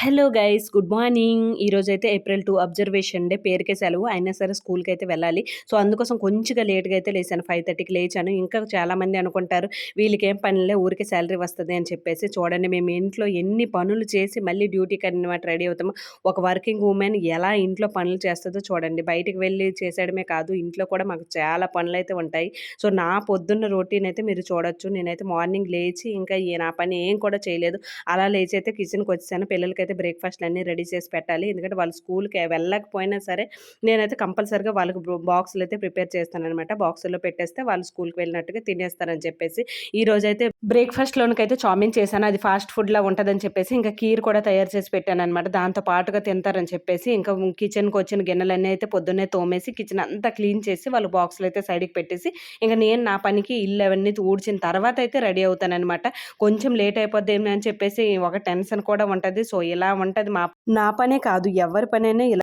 Hello guys good morning. ఈరోజు అయితే April two observation day. పేరుకే సెలవు. అయినా సరే స్కూల్కి అయితే వెళ్ళాలి. సో అందుకోసం కొంచెంగా లేట్గా అయితే లేచాను. ఫైవ్ థర్టీకి లేచాను. ఇంకా చాలామంది అనుకుంటారు వీళ్ళకి ఏం పనిలే ఊరికే శాలరీ వస్తుంది అని చెప్పేసి. చూడండి మేము ఇంట్లో ఎన్ని పనులు చేసి మళ్ళీ డ్యూటీకి అనమాట రెడీ అవుతాము. ఒక వర్కింగ్ ఉమెన్ ఎలా ఇంట్లో పనులు చేస్తుందో చూడండి. బయటికి వెళ్ళి చేసేయడమే కాదు ఇంట్లో కూడా మాకు చాలా పనులు అయితే ఉంటాయి. సో నా పొద్దున్న రొటీన్ అయితే మీరు చూడొచ్చు. నేనైతే మార్నింగ్ లేచి ఇంకా నా పని ఏం కూడా చేయలేదు. అలా లేచి అయితే కిచెన్కి వచ్చాను పిల్లలకి అయితే బ్రేక్ఫాస్ట్లు అన్నీ రెడీ చేసి పెట్టాలి. ఎందుకంటే వాళ్ళు స్కూల్కి వెళ్ళకపోయినా సరే నేనైతే కంపల్సరీగా వాళ్ళకి బాక్సులు అయితే ప్రిపేర్ చేస్తానమాట బాక్సుల్లో పెట్టేస్తే వాళ్ళు స్కూల్కి వెళ్ళినట్టుగా తినేస్తారని చెప్పేసి ఈ రోజు అయితే బ్రేక్ఫాస్ట్లోనికి అయితే చామిన్ చేశాను. అది ఫాస్ట్ ఫుడ్లా ఉంటుందని చెప్పేసి ఇంకా కీర్ కూడా తయారు చేసి పెట్టాను అనమాట దాంతో పాటుగా తింటారని చెప్పేసి ఇంకా కిచెన్కి వచ్చిన గిన్నెలన్నీ అయితే పొద్దున్నే తోమేసి కిచెన్ అంతా క్లీన్ చేసి వాళ్ళు బాక్సులు అయితే సైడ్కి పెట్టేసి ఇంకా నేను నా పనికి ఇల్లు అవన్నీ ఊడ్చిన తర్వాత అయితే రెడీ అవుతానమాట కొంచెం లేట్ అయిపోద్ది అని చెప్పేసి ఒక టెన్షన్ కూడా ఉంటుంది. సో ఇలా ఉంటుంది మా నా పనే కాదు ఎవరి పనైనా ఇలా